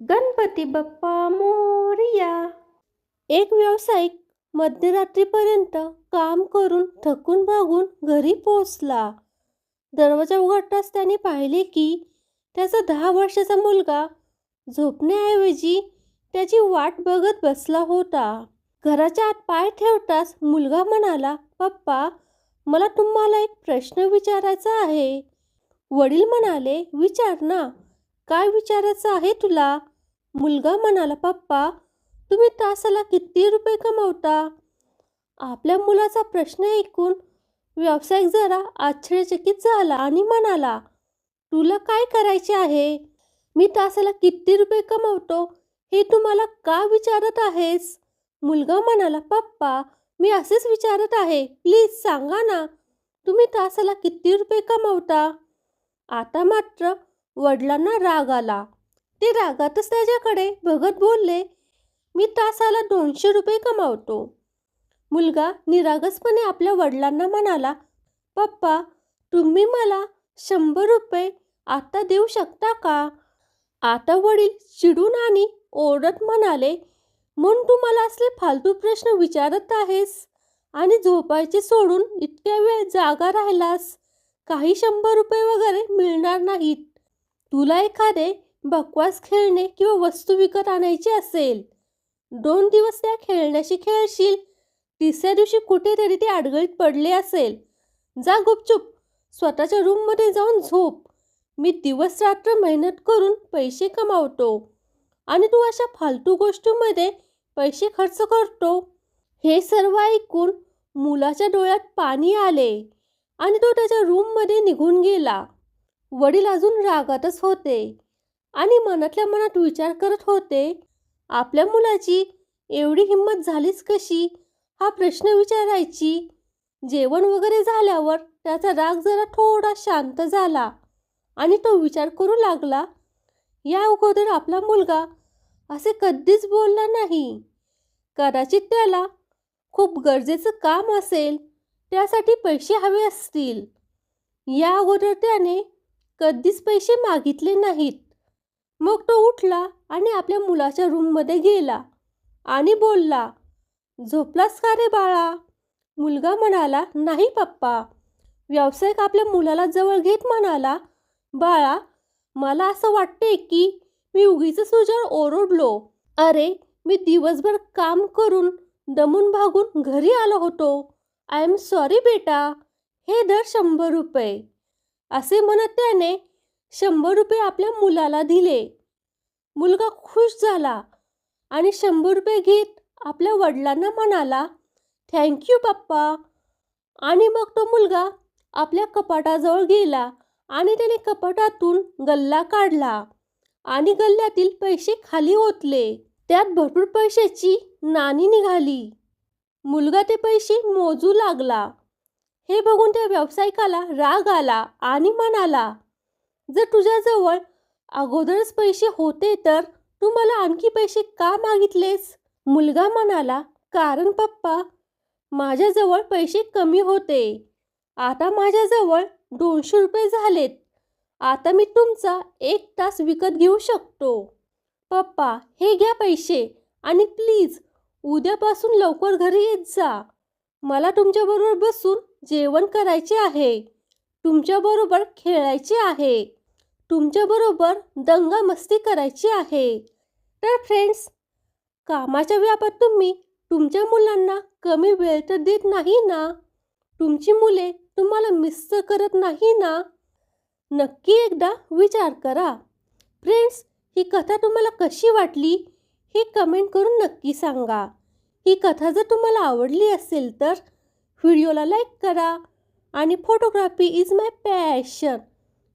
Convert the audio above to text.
गणपती बाप्पा मोरया. एक व्यावसायिक मध्यरात्रीपर्यंत काम करून थकून भागून घरी पोचला दरवाजा उघडताच त्याने पाहिले की त्याचा दहा वर्षाचा मुलगा झोपण्याऐवजी त्याची वाट बघत बसला होता. घराच्या आत पाय ठेवताच मुलगा म्हणाला पप्पा मला तुम्हाला एक प्रश्न विचारायचा आहे. वडील म्हणाले विचार ना काय विचारायचं आहे तुला? मुलगा म्हणाला पप्पा तुम्ही तासाला किती रुपये कमवता? आपल्या मुलाचा प्रश्न ऐकून व्यावसायिक जरा आश्चर्यचकित झाला आणि म्हणाला तुला काय करायचे आहे? मी तासाला किती रुपये कमवतो हे तुम्हाला का विचारत आहेस? मुलगा म्हणाला पप्पा मी असेच विचारत आहे. प्लीज सांगा ना तुम्ही तासाला किती रुपये कमवता? आता मात्र वडिलांना राग आला. ते रागातच त्याच्याकडे बघत बोलले मी तासाला दोनशे रुपये कमावतो. मुलगा निरागसपणे आपल्या वडिलांना म्हणाला पप्पा तुम्ही मला शंभर रुपये आता देऊ शकता का? आता वडील चिडून आणि ओरडत म्हणाले म्हणून तू मला असले फालतू प्रश्न विचारत आहेस आणि झोपायचे सोडून इतक्या वेळ जागा राहिलास काही शंभर रुपये वगैरे मिळणार नाहीत. तुला एखादे बकवास खेळणे किंवा वस्तू विकत आणायची असेल. दोन दिवस त्या खेळण्याशी खेळशील. तिसऱ्या दिवशी कुठेतरी ते अडगळीत पडले असेल. जा गुपचूप. स्वतःच्या रूममध्ये जाऊन झोप. मी दिवस रात्र मेहनत करून पैसे कमावतो. आणि तू अशा फालतू गोष्टीमध्ये पैसे खर्च करतो. हे सर्व ऐकून मुलाच्या डोळ्यात पाणी आले आणि तो त्याच्या रूममध्ये निघून गेला. वडील अजून रागातच होते. आणि मनातल्या मनात विचार करत होते आपल्या मुलाची एवढी हिंमत झालीच कशी? हा प्रश्न विचारायची. जेवण वगैरे झाल्यावर त्याचा राग जरा थोडा शांत झाला आणि तो विचार करू लागला या अगोदर आपला मुलगा असे कधीच बोलला नाही. कदाचित त्याला खूप गरजेचं काम असेल त्यासाठी पैसे हवे असतील. या अगोदर त्याने कधीच पैसे मागितले नाहीत. मग तो उठला आणि आपल्या मुलाच्या रूममध्ये गेला आणि बोलला झोपलास का रे बाळा? मुलगा म्हणाला नाही पप्पा. व्यावसायिक आपल्या मुलाला जवळ घेत म्हणाला बाळा मला असं वाटते की मी उगीच तुझ्यावर ओरडलो. अरे मी दिवसभर काम करून दमून भागून घरी आलो होतो. आय एम सॉरी बेटा. हे दर शंभर रुपये. असे म्हणत त्याने शंभर रुपये आपल्या मुलाला दिले. मुलगा खुश झाला आणि शंभर रुपये घेत आपल्या वडिलांना म्हणाला थँक्यू पप्पा. आणि मग तो मुलगा आपल्या कपाटाजवळ गेला आणि त्याने कपाटातून गल्ला काढला आणि गल्ल्यातील पैसे खाली ओतले. त्यात भरपूर पैशाची नाणी निघाली. मुलगा ते पैसे मोजू लागला. हे बघून त्या व्यावसायिकाला राग आला आणि म्हणाला जर तुझ्याजवळ अगोदरच पैसे होते तर तू मला आणखी पैसे का मागितलेस? मुलगा म्हणाला कारण पप्पा माझ्याजवळ पैसे कमी होते. आता माझ्याजवळ दोनशे रुपये झालेत. आता मी तुमचा एक तास विकत घेऊ शकतो. पप्पा हे घ्या पैसे आणि प्लीज उद्यापासून लवकर घरी येत जा. मला तुमच्याबरोबर बसून जेवण करायचे आहे. तुमच्याबरोबर खेळायचे आहे. तुमच्याबरोबर दंगा मस्ती करायची आहे. तर फ्रेंड्स कामाच्या व्यापात तुम्ही तुमच्या मुलांना कमी वेळ तर देत नाही ना? तुमची मुले तुम्हाला मिस तर करत नाही ना? नक्की एकदा विचार करा. फ्रेंड्स ही कथा तुम्हाला कशी वाटली? हे कमेंट करून नक्की सांगा. ही कथा जर तुम्हाला आवडली असेल तर व्हिडिओला लाईक करा. आणि फोटोग्राफी इज माय पॅशन